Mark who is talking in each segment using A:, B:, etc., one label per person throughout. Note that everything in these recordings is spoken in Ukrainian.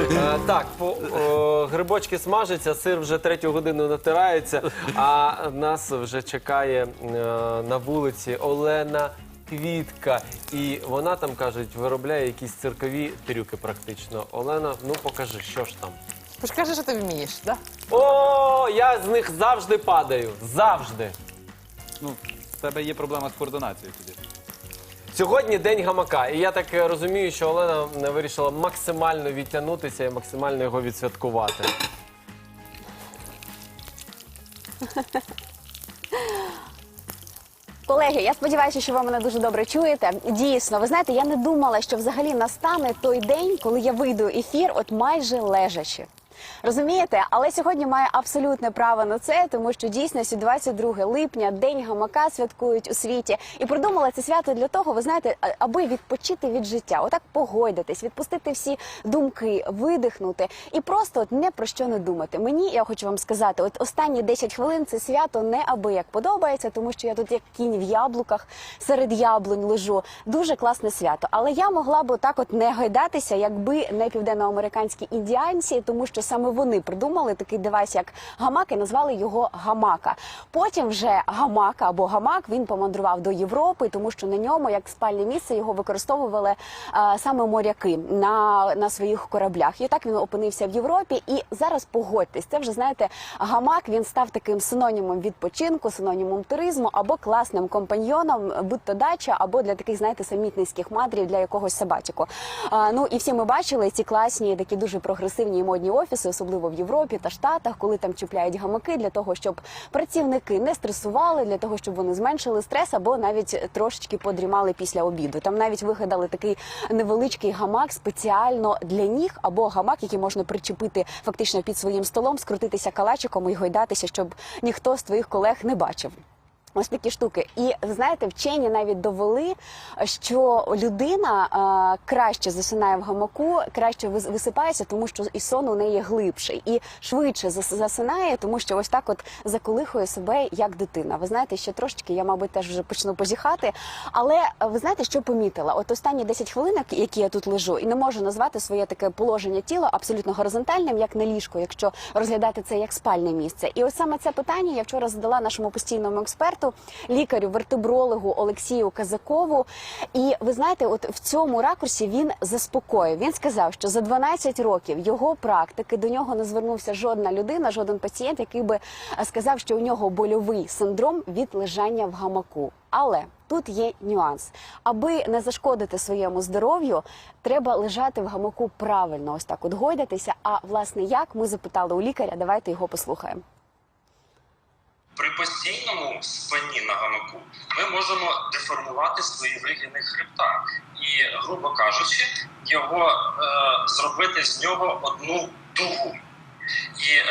A: Е, Так, по, о, грибочки смажаться, сир вже третю годину натирається, а нас вже чекає е, на вулиці Олена Квітка. І вона там кажуть, виробляє якісь циркові трюки практично. Олена, ну покажи, що ж там.
B: Ти ж кажеш, що ти вмієш, так?
A: О, я з них завжди падаю. Завжди.
C: Ну, в тебе є проблема з координацією тоді.
A: Сьогодні день гамака, і я так е, розумію, що Олена е, вирішила максимально відтягнутися і максимально його відсвяткувати.
D: Колеги, я сподіваюся, що ви мене дуже добре чуєте. Дійсно, ви знаєте, я не думала, що взагалі настане той день, коли я вийду ефір, от майже лежачи. Розумієте, але сьогодні має абсолютне право на це, тому що дійсно 22 липня, день гамака святкують у світі, і придумала це свято для того, ви знаєте, аби відпочити від життя, отак погойдатись, відпустити всі думки, видихнути і просто от не про що не думати. Мені я хочу вам сказати, от останні 10 хвилин це свято неабияк подобається, тому що я тут як кінь в яблуках серед яблунь лежу. Дуже класне свято. Але я могла б так от не гайдатися, якби не південноамериканські індіанці, тому що саме вони придумали такий девайс, як гамак, і назвали його гамака. Потім вже гамака або гамак він помандрував до Європи, тому що на ньому, як спальне місце, його використовували е, саме моряки на, на своїх кораблях. І так він опинився в Європі. І зараз погодьтесь, це вже знаєте, гамак він став таким синонімом відпочинку, синонімом туризму або класним компаньйоном, будь-то дача, або для таких, знаєте, самітницьких мадрів для якогось собачику. А, ну і всі ми бачили ці класні, такі дуже прогресивні і модні офіси, особливо в Європі та Штатах, коли там чіпляють гамаки для того, щоб працівники не стресували, для того, щоб вони зменшили стрес або навіть трошечки подрімали після обіду. Там навіть вигадали такий невеличкий гамак спеціально для ніг, або гамак, який можна причепити фактично під своїм столом, скрутитися калачиком і гойдатися, щоб ніхто з твоїх колег не бачив. Ось такі штуки, і знаєте, вчені навіть довели, що людина е, краще засинає в гамаку, краще висипається, тому що і сон у неї глибший, і швидше зас- засинає, тому що ось так от заколихує себе як дитина. Ви знаєте, ще трошечки я, мабуть, теж вже почну позіхати. Але е, ви знаєте, що помітила? От останні 10 хвилинок, які я тут лежу, і не можу назвати своє таке положення тіла абсолютно горизонтальним, як на ліжку, якщо розглядати це як спальне місце. І ось саме це питання я вчора задала нашому постійному експерту, лікарю, вертебрологу Олексію Казакову. І ви знаєте, от в цьому ракурсі він заспокоїв. Він сказав, що за 12 років його практики до нього не звернувся жодна людина, жоден пацієнт, який би е, сказав, що у нього больовий синдром від лежання в гамаку. Але тут є нюанс. Аби не зашкодити своєму здоров'ю, треба лежати в гамаку правильно, ось так от гойдатися. А власне як ми запитали у лікаря, давайте його послухаємо.
E: При постійному спанні на гамаку ми можемо деформувати свої вигини хребта і, грубо кажучи, його е, зробити з нього одну дугу. І е,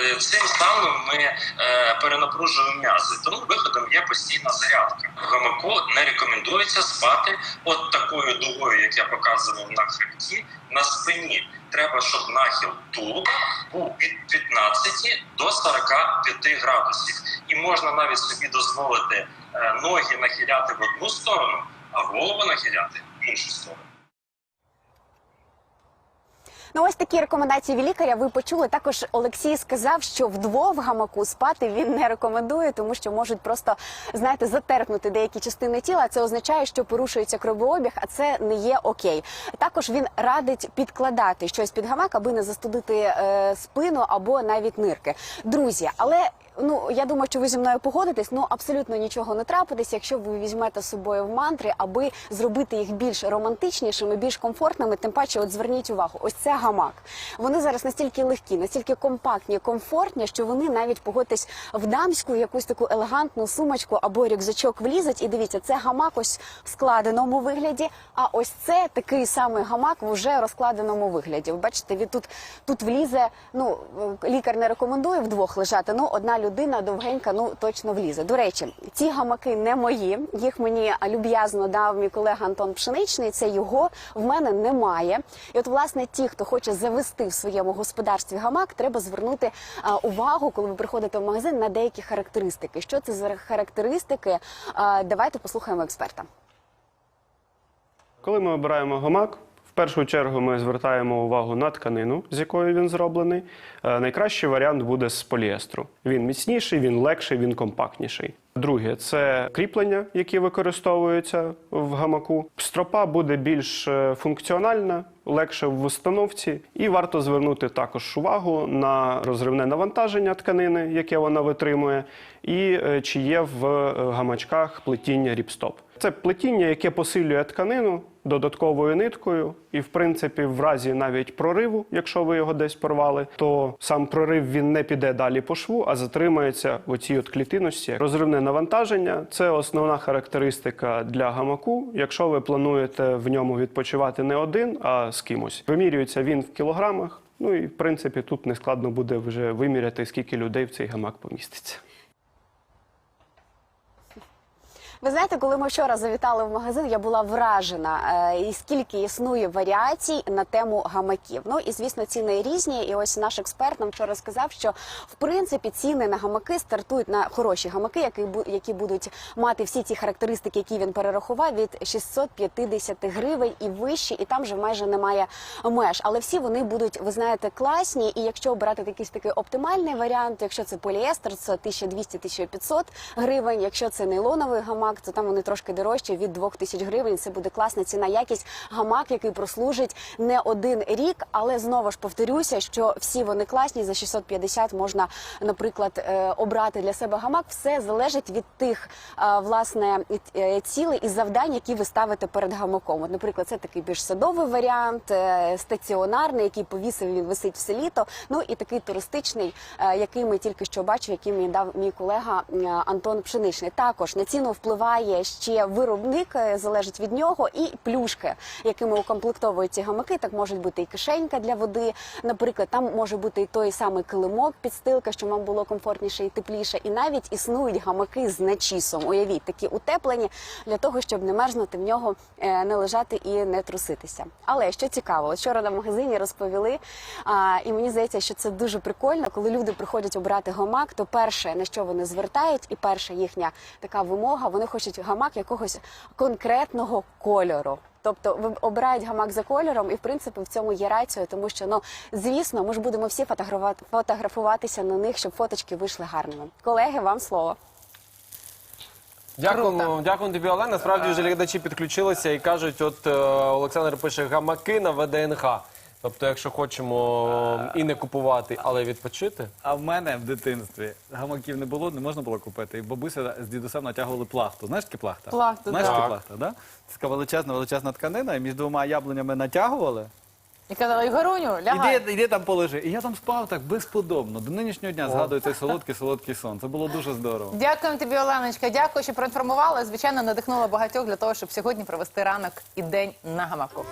E: е, цим самим ми е, перенапружуємо м'язи. Тому виходом є постійна зарядка. В гамаку не рекомендується спати от такою дугою, як я показував на хребті, на спині. Треба, щоб нахил тулуба був від 15 до 45 градусів. І можна навіть собі дозволити е, ноги нахиляти в одну сторону, а голову нахиляти в іншу сторону.
D: Ну, ось такі рекомендації від лікаря. Ви почули. Також Олексій сказав, що вдвох в гамаку спати він не рекомендує, тому що можуть просто знаєте затерпнути деякі частини тіла. Це означає, що порушується кровообіг, а це не є окей. Також він радить підкладати щось під гамак, аби не застудити е, спину або навіть нирки. Друзі, але. Ну, я думаю, що ви зі мною погодитесь. Ну абсолютно нічого не трапитись, якщо ви візьмете з собою в мантри, аби зробити їх більш романтичнішими, більш комфортними. Тим паче, от зверніть увагу, ось це гамак. Вони зараз настільки легкі, настільки компактні, комфортні, що вони навіть погодьтесь в дамську якусь таку елегантну сумочку або рюкзачок влізать. І дивіться, це гамак ось в складеному вигляді. А ось це такий самий гамак в уже розкладеному вигляді. Ви бачите, він тут тут влізе. Ну лікар не рекомендує вдвох лежати. Ну одна людина довгенька, ну точно влізе. До речі, ці гамаки не мої. Їх мені люб'язно дав мій колега Антон Пшеничний. Це його в мене немає. І от, власне, ті, хто хоче завести в своєму господарстві гамак, треба звернути а, увагу, коли ви приходите в магазин на деякі характеристики. Що це за характеристики? А, давайте послухаємо експерта.
F: Коли ми обираємо гамак, першу чергу ми звертаємо увагу на тканину, з якої він зроблений. Е, Найкращий варіант буде з поліестру. Він міцніший, він легший, він компактніший. Друге це кріплення, які використовуються в гамаку. Стропа буде більш е, функціональна, легше в установці, і варто звернути також увагу на розривне навантаження тканини, яке вона витримує, і е, чи є в е, гамачках плетіння ріпстоп. Це плетіння, яке посилює тканину додатковою ниткою, і в принципі, в разі навіть прориву, якщо ви його десь порвали, то сам прорив він не піде далі по шву, а затримається в оцій от клітинності. Розривне навантаження це основна характеристика для гамаку. Якщо ви плануєте в ньому відпочивати не один, а з кимось. Вимірюється він в кілограмах. Ну і в принципі тут не складно буде вже виміряти, скільки людей в цей гамак поміститься.
D: Ви знаєте, коли ми вчора завітали в магазин, я була вражена, е, і скільки існує варіацій на тему гамаків. Ну і звісно, ціни різні. І ось наш експерт нам вчора сказав, що в принципі ціни на гамаки стартують на хороші гамаки, які які будуть мати всі ці характеристики, які він перерахував, від 650 гривень і вище, і там вже майже немає меж. Але всі вони будуть, ви знаєте, класні. І якщо обрати якийсь такий оптимальний варіант, якщо це поліестер, це 1200-1500 гривень. Якщо це нейлоновий гамак, то там вони трошки дорожчі від 2000 гривень. Це буде класна ціна, якість гамак, який прослужить не один рік. Але знову ж повторюся, що всі вони класні. За 650 можна, наприклад, е, обрати для себе гамак. Все залежить від тих е, власне е, цілей і завдань, які ви ставите перед гамаком. От, наприклад, це такий більш садовий варіант, стаціонарний, який повісив він висить все літо. Ну і такий туристичний, який ми тільки що бачили, який мені дав мій колега Антон Пшеничний. Також на ціну впливає ще виробник, е, залежить від нього, і плюшки, якими укомплектовують ці гамаки. Так можуть бути і кишенька для води. Наприклад, там може бути і той самий килимок, підстилка, щоб вам було комфортніше і тепліше. І навіть існують гамаки з начісом. Уявіть, такі утеплені для того, щоб не мерзнути в нього, е, не лежати і не труситися. Але що цікаво, вчора на магазині розповіли, і мені здається, що це дуже прикольно, коли люди приходять обирати гамак, то перше на що вони звертають, і перша їхня така вимога, вони хочуть гамак якогось конкретного кольору. Тобто ви обирають гамак за кольором, і в принципі в цьому є рація, тому що ну звісно, ми ж будемо всі фотографувати фотографуватися на них, щоб фоточки вийшли гарними. Колеги, вам слово.
A: Дякуємо, дякуємо тобі, Олена. Справді вже глядачі підключилися і кажуть, от е, Олександр пише гамаки на ВДНХ. Тобто, якщо хочемо і не купувати, але відпочити.
C: А в мене в дитинстві гамаків не було, не можна було купити. І бабуся з дідусем натягували плахту. Знаєш таке плахта?
B: Плахту,
C: Знаєш
A: так.
C: плахта, да? Це така величезна, величезна тканина, і між двома яблунями натягували.
B: І казала, Ігоруню, лягай.
C: Іди, іди там полежи. І я там спав так безподобно. До нинішнього дня згадую цей солодкий солодкий сон. Це було дуже здорово.
B: Дякуємо тобі, Оленочка. Дякую, що проінформувала. Звичайно, надихнула багатьох для того, щоб сьогодні провести ранок і день на гамаку.